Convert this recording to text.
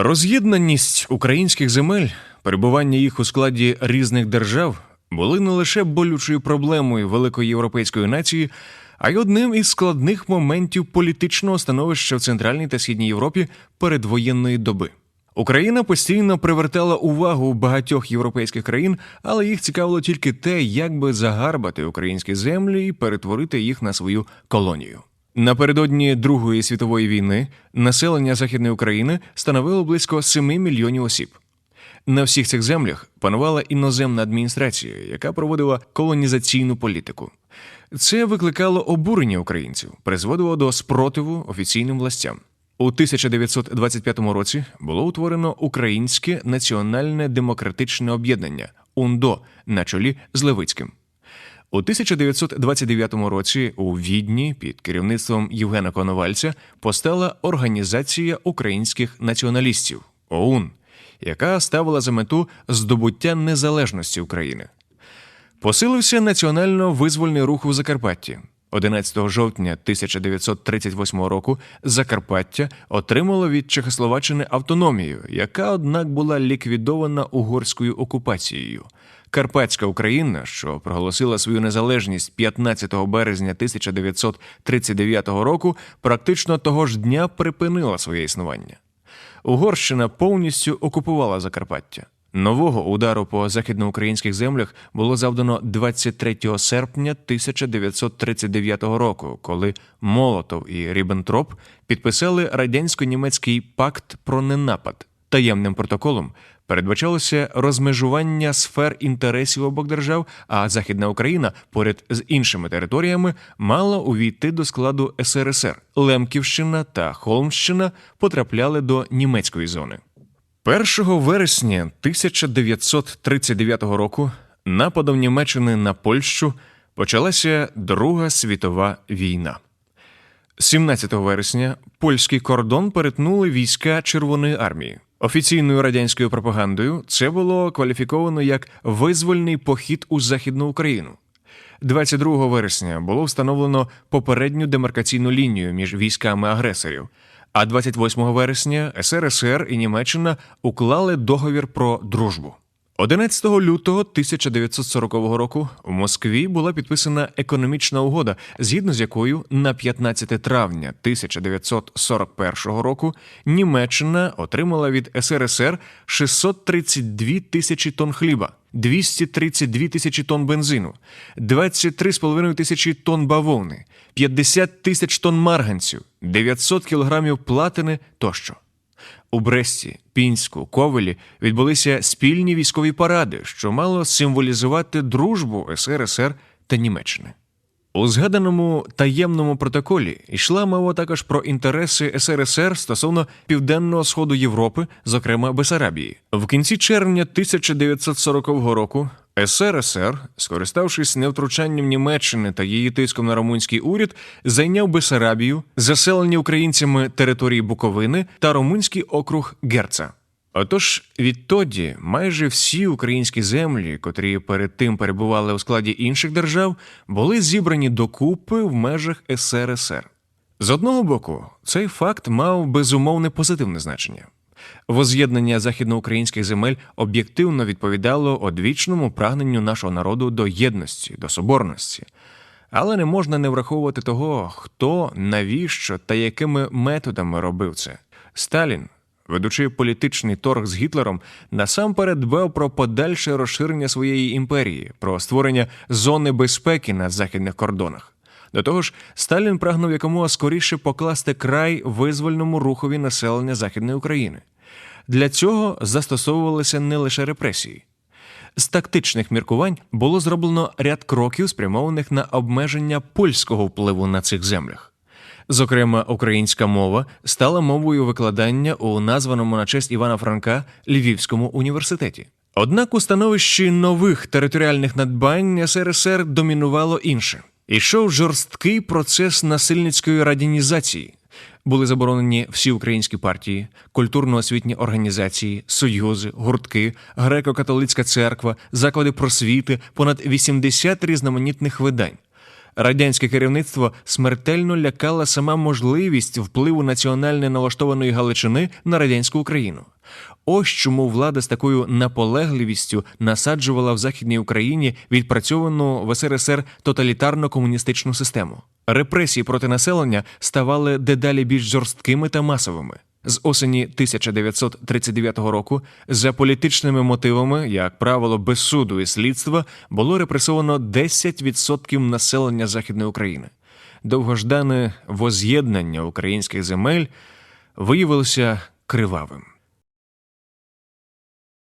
Роз'єднаність українських земель, перебування їх у складі різних держав були не лише болючою проблемою великої європейської нації, а й одним із складних моментів політичного становища в Центральній та Східній Європі передвоєнної доби. Україна постійно привертала увагу багатьох європейських країн, але їх цікавило тільки те, як би загарбати українські землі і перетворити їх на свою колонію. Напередодні Другої світової війни населення Західної України становило близько 7 мільйонів осіб. На всіх цих землях панувала іноземна адміністрація, яка проводила колонізаційну політику. Це викликало обурення українців, призводило до спротиву офіційним властям. У 1925 році було утворено Українське національне демократичне об'єднання УНДО на чолі з Левицьким. У 1929 році у Відні під керівництвом Євгена Коновальця постала Організація українських націоналістів ОУН, яка ставила за мету здобуття незалежності України. Посилився національно-визвольний рух у Закарпатті. 11 жовтня 1938 року Закарпаття отримало від Чехословаччини автономію, яка, однак, була ліквідована угорською окупацією. Карпатська Україна, що проголосила свою незалежність 15 березня 1939 року, практично того ж дня припинила своє існування. Угорщина повністю окупувала Закарпаття. Нового удару по західноукраїнських землях було завдано 23 серпня 1939 року, коли Молотов і Ріббентроп підписали радянсько-німецький пакт про ненапад. Таємним протоколом передбачалося розмежування сфер інтересів обох держав, а Західна Україна поряд з іншими територіями мала увійти до складу СРСР. Лемківщина та Холмщина потрапляли до німецької зони. 1 вересня 1939 року нападом Німеччини на Польщу почалася Друга світова війна. 17 вересня польський кордон перетнули війська Червоної армії. Офіційною радянською пропагандою це було кваліфіковано як визвольний похід у Західну Україну. 22 вересня було встановлено попередню демаркаційну лінію між військами агресорів. А 28 вересня СРСР і Німеччина уклали договір про дружбу. 11 лютого 1940 року в Москві була підписана економічна угода, згідно з якою на 15 травня 1941 року Німеччина отримала від СРСР 632 тисячі тонн хліба, 232 тисячі тонн бензину, 23,5 тисячі тонн бавовни, 50 тисяч тонн марганцю, 900 кілограмів платини тощо. У Бресті, Пінську, Ковелі відбулися спільні військові паради, що мало символізувати дружбу СРСР та Німеччини. У згаданому таємному протоколі йшла мова також про інтереси СРСР стосовно південного сходу Європи, зокрема Бесарабії. В кінці червня 1940 року СРСР, скориставшись невтручанням Німеччини та її тиском на румунський уряд, зайняв Бесарабію, заселені українцями території Буковини та румунський округ Герца. Отож, відтоді майже всі українські землі, котрі перед тим перебували у складі інших держав, були зібрані докупи в межах СРСР. З одного боку, цей факт мав безумовне позитивне значення. Воз'єднання західноукраїнських земель об'єктивно відповідало одвічному прагненню нашого народу до єдності, до соборності. Але не можна не враховувати того, хто, навіщо та якими методами робив це. Сталін, ведучи політичний торг з Гітлером, насамперед дбав про подальше розширення своєї імперії, про створення зони безпеки на західних кордонах. До того ж, Сталін прагнув якомога скоріше покласти край визвольному рухові населення Західної України. Для цього застосовувалися не лише репресії. З тактичних міркувань було зроблено ряд кроків, спрямованих на обмеження польського впливу на цих землях. Зокрема, українська мова стала мовою викладання у названому на честь Івана Франка Львівському університеті. Однак у становищі нових територіальних надбань СРСР домінувало інше. Ішов жорсткий процес насильницької радянізації. Були заборонені всі українські партії, культурно-освітні організації, союзи, гуртки, греко-католицька церква, заклади просвіти, понад 80 різноманітних видань. Радянське керівництво смертельно лякала сама можливість впливу національно налаштованої Галичини на радянську Україну. Ось чому влада з такою наполегливістю насаджувала в Західній Україні відпрацьовану в СРСР тоталітарно-комуністичну систему. Репресії проти населення ставали дедалі більш жорсткими та масовими. З осені 1939 року за політичними мотивами, як правило, без суду і слідства, було репресовано 10% населення Західної України. Довгождане воз'єднання українських земель виявилося кривавим.